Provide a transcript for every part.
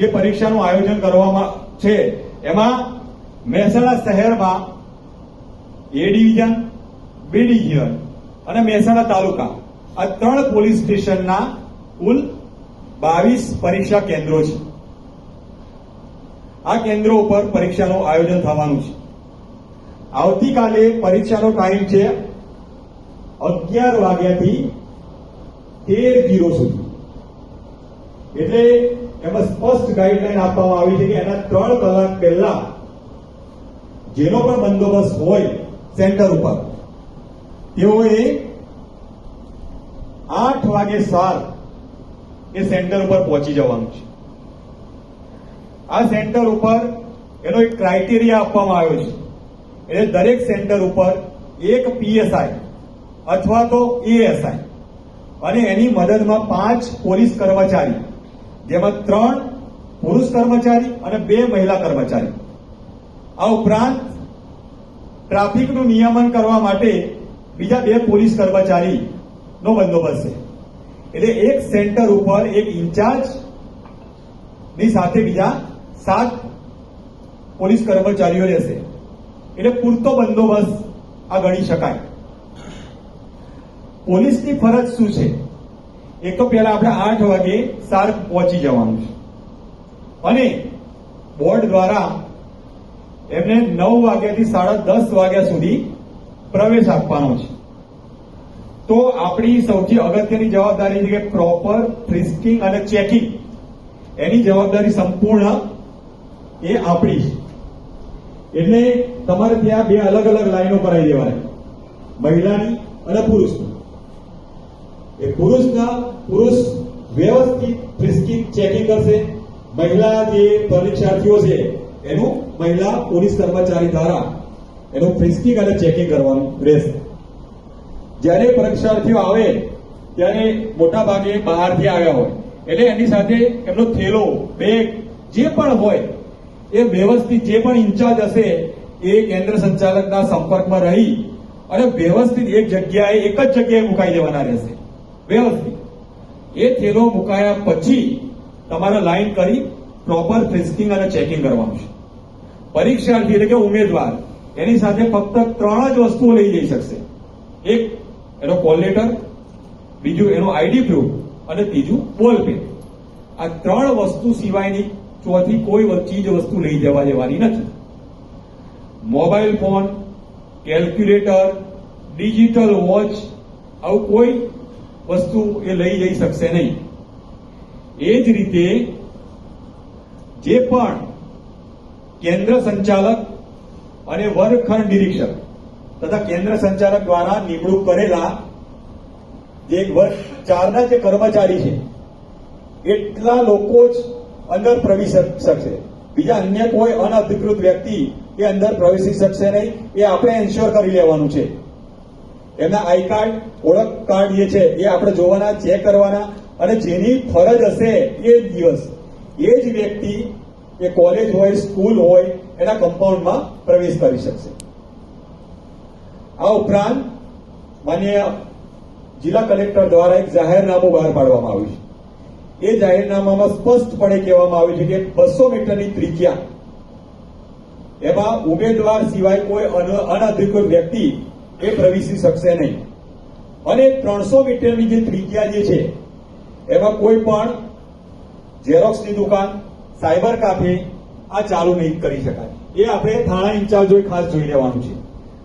જે પરીક્ષાનું આયોજન કરવામાં છે, એમાં મહેસાણા શહેરમાં એ ડિવિઝન બી ડિવિઝન અને મહેસાણા તાલુકા. આ ત્રણ પોલીસ સ્ટેશનના કુલ બાવીસ પરીક્ષા કેન્દ્રો છે. આ કેન્દ્રો ઉપર પરીક્ષાનું આયોજન થવાનું છે. આવતીકાલે પરીક્ષાનો ટાઈમ છે અગિયાર વાગ્યાથી તેર જીરો સુધી. એટલે એમાં સ્પષ્ટ ગાઈડલાઈન આપવામાં આવી છે કે એના ત્રણ કલાક પહેલા જેનો પણ બંદોબસ્ત હોય સેન્ટર ઉપર તેઓએ આઠ વાગે સાર એ સેન્ટર ઉપર પહોંચી જવાનું છે. આ સેન્ટર ઉપર એનો એક ક્રાઇટેરિયા આપવામાં આવ્યો છે. એટલે દરેક સેન્ટર ઉપર એક પીએસઆઈ અથવા તો એએસઆઈ અને એની મદદમાં પાંચ પોલીસ કર્મચારી જેમાં ત્રણ પુરુષ કર્મચારી અને બે મહિલા કર્મચારી. આ ઉપરાંત ટ્રાફિકનું નિયમન કરવા માટે બીજા બે પોલીસ કર્મચારી નો બંદોબસ્ત છે. એટલે એક સેન્ટર ઉપર એક ઇન્ચાર્જની સાથે બીજા સાત પોલીસ કર્મચારીઓ રહેશે. એટલે પૂરતો બંદોબસ્ત આ ગણી શકાય. પોલીસની ફરજ શું છે? એક તો પહેલા આપણે આઠ વાગે સાર પહોંચી જવાનું છે. અને બોર્ડ દ્વારા એમને નવ વાગ્યાથી સાડા દસ વાગ્યા સુધી પ્રવેશ આપવાનો છે. તો આપણી સૌથી અગત્યની જવાબદારી છે કે પ્રોપર ફ્રિસ્કિંગ અને ચેકિંગ એની જવાબદારી સંપૂર્ણ એ આપણી છે. એટલે તમારે ત્યાં બે અલગ અલગ લાઈનો કરાવી દેવાની. મહિલાની અને પુરુષની. એ પુરુષના પુરુષ વ્યવસ્થિત ફ્રિસ્કિંગ ચેકિંગ કરશે. મહિલા જે પરીક્ષાર્થીઓ છે, એનું મહિલા પોલીસ કર્મચારી દ્વારા એનું ફ્રિસ્કિંગ અને ચેકિંગ કરવાનું રહેશે. જ્યારે પરીક્ષાર્થીઓ આવે, ત્યારે મોટા ભાગે બહારથી આવ્યા હોય. એટલે એની સાથે એમનો થેલો બેગ જે પણ હોય, એ વ્યવસ્થિત જે પણ ઇન્ચાર્જ હશે, એ કેન્દ્ર સંચાલકના સંપર્કમાં રહી અને વ્યવસ્થિત એક જગ્યાએ, એક જ જગ્યાએ મુકાઈ દેવાના રહેશે. વ્યવસ્થિત એ થેલો મુકાયા પછી તમારે લાઈન કરી પ્રોપર ફ્રિસ્કિંગ અને ચેકિંગ કરવાનું છે. પરીક્ષાર્થી એટલે કે ઉમેદવાર, એની સાથે ફક્ત ત્રણ જ વસ્તુઓ લઈ જઈ શકશે. એક, એનો કોલ લેટર બીજું એનો આઈડી પ્રૂફ અને ત્રીજું બોલ પેન આ ત્રણ વસ્તુ સિવાયની ચોથી કોઈ ચીજ વસ્તુ લઈ જવા દેવાની નથી. Mobile phone calculator digital watch આવું કોઈ વસ્તુ એ લઈ જઈ શકશે નહીં. એ જ રીતે જે પણ કેન્દ્ર સંચાલક અને વર્ગખંડ નિરીક્ષક તથા કેન્દ્ર સંચાલક દ્વારા નિમણૂક કરેલા જે વર્ષ ચારના જે કર્મચારી છે, એટલા લોકો જ અંદર પ્રવેશી શકશે. બીજા અન્ય કોઈ અનઅધિકૃત વ્યક્તિ એ અંદર પ્રવેશી શકશે નહીં. એ આપણે એન્શ્યોર કરી લેવાનું છે. એમના આઈ કાર્ડ ઓળખ કાર્ડ જે છે, એ આપણે જોવાના, ચેક કરવાના, અને જેની ફરજ હશે એ જ દિવસ. એ જ વ્યક્તિ એ કોલેજ હોય, સ્કૂલ હોય, એના કમ્પાઉન્ડમાં પ્રવેશ કરી શકશે. આ ઉપરાંત માન્ય જિલ્લા કલેક્ટર દ્વારા એક જાહેરનામું બહાર પાડવામાં આવ્યું છે. એ જાહેરનામામાં સ્પષ્ટપણે કહેવામાં આવ્યું છે કે બસો મીટરની ત્રિજ્યા. એમાં ઉમેદવાર સિવાય કોઈ અન- અનધિકૃત વ્યક્તિ એ પ્રવેશી શકશે નહીં. અને ત્રણસો મીટરની જે ત્રિજ્યા જે છે, એમાં કોઈ પણ ઝેરોક્સની દુકાન, સાયબર કાફે આ ચાલુ નહીં કરી શકાય. એ આપણે થાણા ઇન્ચાર્જોએ ખાસ જોઈ લેવાનું છે.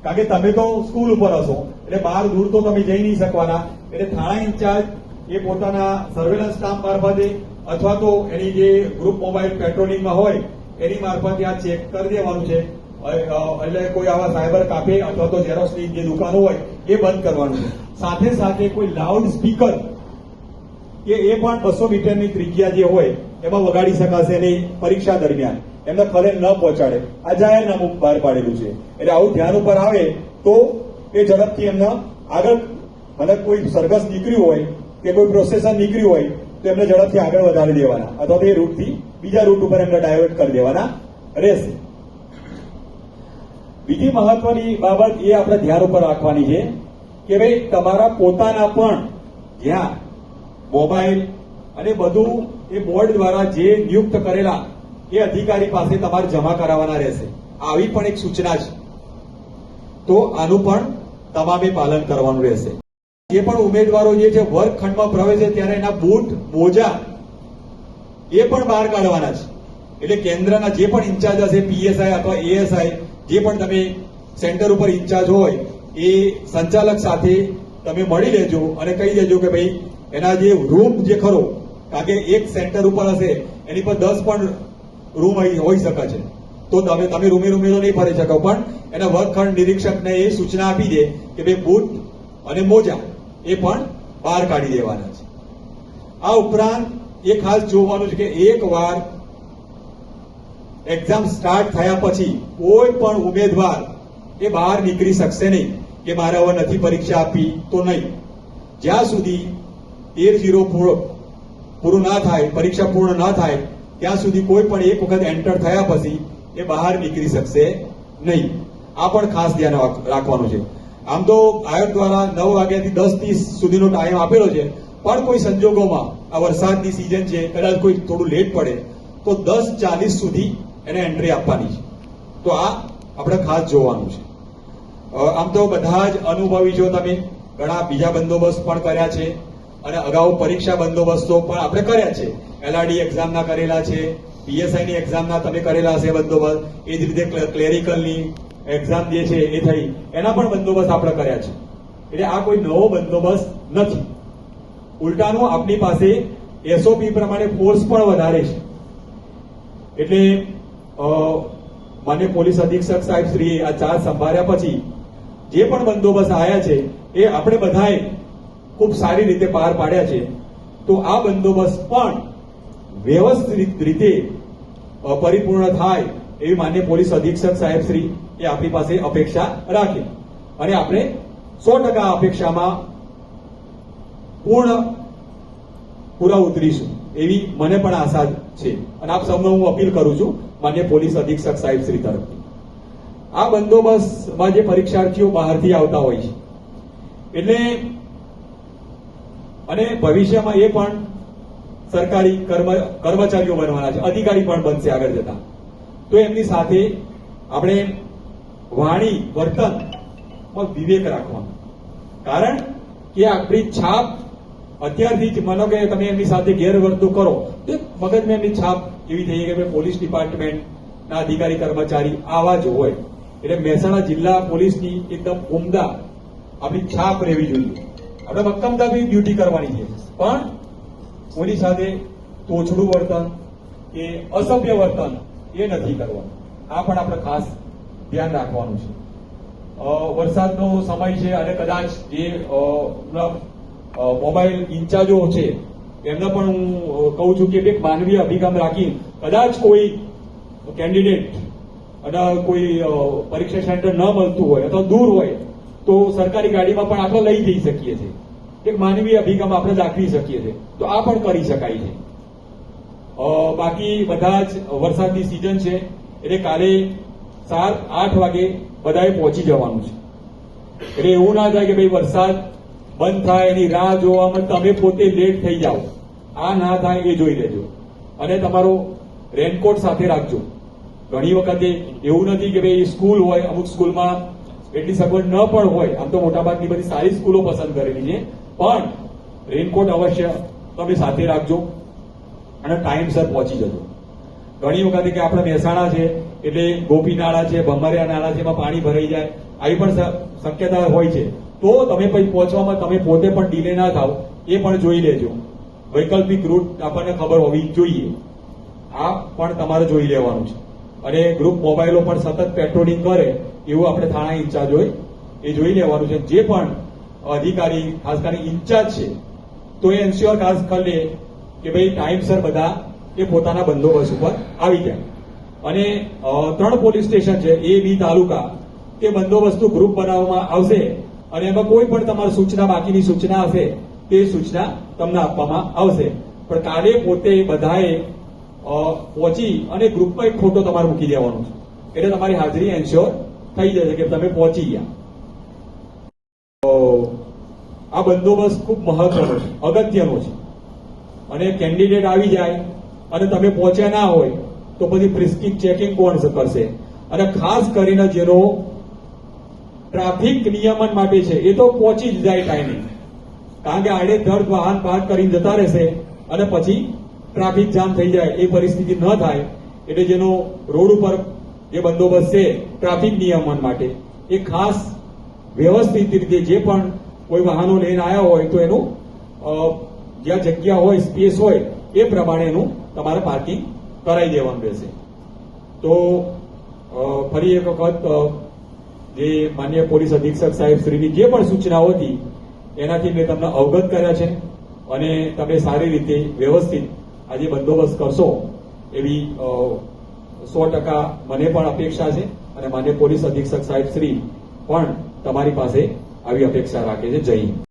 કારણ કે તમે તો સ્કૂલ ઉપર હશો, એટલે બહાર દૂર તો તમે જઈ નહીં શકવાના. એટલે થાણા ઇન્ચાર્જ એ પોતાના સર્વેલન્સ સ્ટાફ મારફતે અથવા તો એની જે ગ્રુપ મોબાઈલ પેટ્રોલિંગમાં હોય, એની મારફતે આ ચેક કરી દેવાનું છે. એટલે કોઈ આવા સાયબર કાફે અથવા તો ઝેરોક્સની જે દુકાનો હોય, એ બંધ કરવાનું છે. સાથે સાથે કોઈ લાઉડ સ્પીકર કે એ પણ બસો મીટરની ત્રિજ્યા જે હોય, એમાં વગાડી શકાશે નહીં પરીક્ષા દરમિયાન. એમને ખરે ન પહોંચાડે. આ જાહેરનામું બહાર પાડેલું છે. એટલે આવું ધ્યાન ઉપર આવે તો એ ઝડપથી એમને આગળ મતલબ કોઈ સરઘસ નીકળ્યું હોય, કે કોઈ પ્રોસેસર નીકળ્યું હોય, તો એમને ઝડપથી આગળ વધારી દેવાના. અથવા તો એ રૂટથી બીજા રૂટ ઉપર એમને ડાયવર્ટ કરી દેવાના રહેશે. બીજી મહત્વની બાબત એ આપણે ધ્યાન ઉપર રાખવાની છે કે ભાઈ તમારા પોતાના પણ જ્યાં મોબાઈલ અને બધું એ બોર્ડ દ્વારા જે નિયુક્ત કરેલા એ અધિકારી પાસે તમારે જમા કરાવવાના રહેશે. આવી પણ એક સૂચના છે. તો આનું પણ તમામે પાલન કરવાનું રહેશે. જે પણ ઉમેદવારો જે છે વર્ગખંડમાં પ્રવેશે ત્યારે એના બૂટ, મોજા એ પણ બહાર કાઢવાના છે. એટલે કેન્દ્રના જે પણ ઇન્ચાર્જ હશે, પીએસઆઈ અથવા એએસઆઈ જે પણ તમે સેન્ટર ઉપર ઇન્ચાર્જ હોય, એ સંચાલક સાથે તમે મળી લેજો અને કહી દેજો કે ભાઈ, એના જે રૂમ જે ખરો, કારણ કે એક સેન્ટર ઉપર હશે, એની પર દસ પણ રૂમ હોઈ શકે છે. તો તમે તમે રૂમે રૂમે તો નહીં ફરી શકો, પણ એના વર્ગખંડ નિરીક્ષકને એ સૂચના આપી દે કે ભાઈ બૂટ અને મોજા એ પણ બહાર કાઢી દેવાના છે. આ ઉપરાંત એ ખાસ જોવાનું છે કે એક વાર એક્ઝામ સ્ટાર્ટ થયા પછી કોઈ પણ ઉમેદવાર એ બહાર નીકળી શકશે નહીં કે મારે હવે નથી પરીક્ષા આપી તો નહીં. જ્યાં સુધી તેર ઝીરો પૂરું ના થાય, પરીક્ષા પૂર્ણ ના થાય, ત્યાં સુધી કોઈ પણ એક વખત એન્ટર થયા પછી એ બહાર નીકળી શકશે નહીં. આ પણ ખાસ ધ્યાન રાખ- રાખવાનું છે. આમ તો આયોગ દ્વારા નવ વાગ્યાથી દસ ત્રીસ સુધીનો ટાઈમ આપેલો છે, પણ કોઈ સંજોગોમાં આ વરસાદની સિઝન છે, કદાચ કોઈ થોડું લેટ પડે, તો દસ ચાલીસ સુધી એને એન્ટ્રી આપવાની છે. તો આ આપણે ખાસ જોવાનું છે. આમ તો બધા જ અનુભવી છો તમે. ઘણા બીજા બંદોબસ્ત પણ કર્યા છે. અને અગાઉ પરીક્ષા બંદોબસ્તો પણ આપણે કર્યા છે. એલઆરડી એક્ઝામના કરેલા છે. પીએસઆઈ ની એક્ઝામના તમે કરેલા હશે બંદોબસ્ત. એ જ રીતે ક્લેરિકલની એક્ઝામ જે છે એ થઈ. એના પણ બંદોબસ્ત આપણે કર્યા છે. એટલે આ કોઈ નવો બંદોબસ્ત નથી. ઉલટાનું આપણી પાસે એસઓપી પ્રમાણે ફોર્સ પણ વધારે છે. એટલે અ, માન્ય પોલીસ અધિક્ષક સાહેબ શ્રી આ ચાર્જ સંભાળ્યા પછી જે પણ બંદોબસ્ત આવ્યા છે એ આપણે બધાએ ખૂબ સારી રીતે પાર પાડ્યા છે. તો આ બંદોબસ્ત પણ વ્યવસ્થિત રીતે પરિપૂર્ણ થાય એવી માન્ય પોલીસ અધિક્ષક સાહેબ શ્રી એ આપણી પાસે અપેક્ષા રાખે. અને આપણે સો ટકા અપેક્ષામાં પૂર્ણ પૂરા ઉતરીશું એવી મને પણ આશા છે. અને આપ સૌને હું અપીલ કરું છું માન્ય પોલીસ અધિક્ષક સાહેબ શ્રી તરફથી આ બંદોબસ્તમાં જે પરીક્ષાર્થીઓ બહારથી આવતા હોય છે. એટલે અને ભવિષ્યમાં એ પણ સરકારી કર્મચારીઓ બનવાના છે. અધિકારી પણ બનશે આગળ જતા. તો એમની સાથે આપણે વાણી વર્તનમાં વિવેક રાખવાનો. કારણ કે આપણી છાપ અત્યારથી જ માનો કે તમે એમની સાથે ગેરવર્તુ કરો. તો મગજમાં એમની છાપ એવી થઈ કે પોલીસ ડિપાર્ટમેન્ટના અધિકારી કર્મચારી આવા જ હોય. એટલે મહેસાણા જિલ્લા પોલીસની એકદમ ઉમદા આપણી છાપ રહેવી જોઈએ. આપણે મક્કમતાથી ડ્યુટી કરવાની છે. પણ કોની સાથે તોછડું વર્તન કે અસભ્ય વર્તન એ નથી કરવાનું. આ પણ આપણે ખાસ ધ્યાન રાખવાનું છે. વરસાદનો સમય છે અને કદાચ જે મોબાઈલ ઇન્ચાર્જો છે, એમને પણ હું કહું છું કે એક માનવીય અભિગમ રાખી કદાચ કોઈ કેન્ડિડેટ અને કોઈ પરીક્ષા સેન્ટર ન મળતું હોય અથવા દૂર હોય, તો સરકારી ગાડીમાં પણ આપણે લઈ જઈ શકીએ છીએ. એક માનવીય અભિગમ આપણે દાખવી શકીએ છીએ. તો આ પણ કરી શકાય છે. બાકી બધા જ વરસાદની સિઝન છે. એટલે કાલે સાત, આઠ વાગે બધાએ પહોંચી જવાનું છે. એટલે એવું ના થાય કે ભાઈ વરસાદ બંધ થાય એની રાહ જોવામાં તમે પોતે લેટ થઈ જાઓ. આ ના થાય એ જોઈ લેજો. અને તમારો રેનકોટ સાથે રાખજો. ઘણી વખતે એવું નથી કે ભાઈ સ્કૂલ હોય, અમુક સ્કૂલમાં એટલી સગવડ ન પણ હોય. આમ તો મોટાભાગની બધી સારી સ્કૂલો પસંદ કરેલી છે. પણ રેનકોટ અવશ્ય તમે સાથે રાખજો અને ટાઈમસર પહોંચી જજો. ઘણી વખતે કે આપણે મહેસાણા છે, એટલે ગોપી નાળા છે, ભમરિયા નાળા છે, એમાં પાણી ભરાઈ જાય. આવી પણ શક્યતા હોય છે. તો તમે પછી પહોંચવામાં તમે પોતે પણ ડીલે ના થાવ, એ પણ જોઈ લેજો. વૈકલ્પિક રૂટ આપણને ખબર હોવી જોઈએ. આ પણ તમારે જોઈ લેવાનું છે. અને ગ્રુપ મોબાઈલો પણ સતત પેટ્રોલિંગ કરે, એવું આપણે થાણા ઇન્ચાર્જ હોય, એ જોઈ લેવાનું છે. જે પણ અધિકારી, ખાસ કરીને ઇન્ચાર્જ છે, તો એ એન્શ્યોર ખાસ કરે કે ભાઈ ટાઈમસર બધા એ પોતાના બંદોબસ્ત ઉપર આવી જાય અને ત્રણ પોલીસ સ્ટેશન છે, એ બી તાલુકા. તે બંદોબસ્તનું ગ્રુપ બનાવવામાં આવશે. અને એમાં કોઈ પણ તમારી સૂચના બાકીની સૂચના હશે તે સૂચના તમને આપવામાં આવશે. પણ કાલે પોતે બધાએ પહોંચી અને ગ્રુપમાં એક ફોટો તમારે મૂકી દેવાનો છે. એટલે તમારી હાજરી એન્શ્યોર થઈ જશે કે તમે પહોંચી ગયા. આ બંદોબસ્ત ખૂબ મહત્વનો છે, અગત્યનો છે. અને કેન્ડિડેટ આવી જાય અને તમે પહોંચ્યા ના હોય, તો પછી પ્રિસ્કિક ચેકિંગ કોણ કરશે? અને ખાસ કરીને જેનો ટ્રાફિક નિયમન માટે છે. એ તો પહોંચી જ જાય ટાઈમે કારણ કે આડે ધડ વાહન પાર્ક કરીને જતા રહેશે અને પછી ટ્રાફિક જામ થઈ જાય, એ પરિસ્થિતિ ન થાય, એટલે જેનો રોડ ઉપર જે બંદોબસ્ત છે, ટ્રાફિક નિયમન માટે. એ ખાસ વ્યવસ્થિત રીતે જે પણ કોઈ વાહનો લઈને આવ્યા હોય, તો એનું જ્યાં જગ્યા હોય, સ્પેસ હોય, એ પ્રમાણે એનું તમારે પાર્કિંગ કરાવી દેવાનું રહેશે. તો ફરી એક વખત જે માન્ય પોલીસ અધિક્ષક સાહેબ શ્રીની જે પણ સૂચનાઓ હતી, એનાથી મેં તમને અવગત કર્યા છે અને તમે સારી રીતે વ્યવસ્થિત આજે બંદોબસ્ત કરશો એવી સો ટકા મને પણ અપેક્ષા છે અને માન્ય પોલીસ અધિક્ષક સાહેબ શ્રી પણ તમારી પાસે આવી અપેક્ષા રાખે છે. જય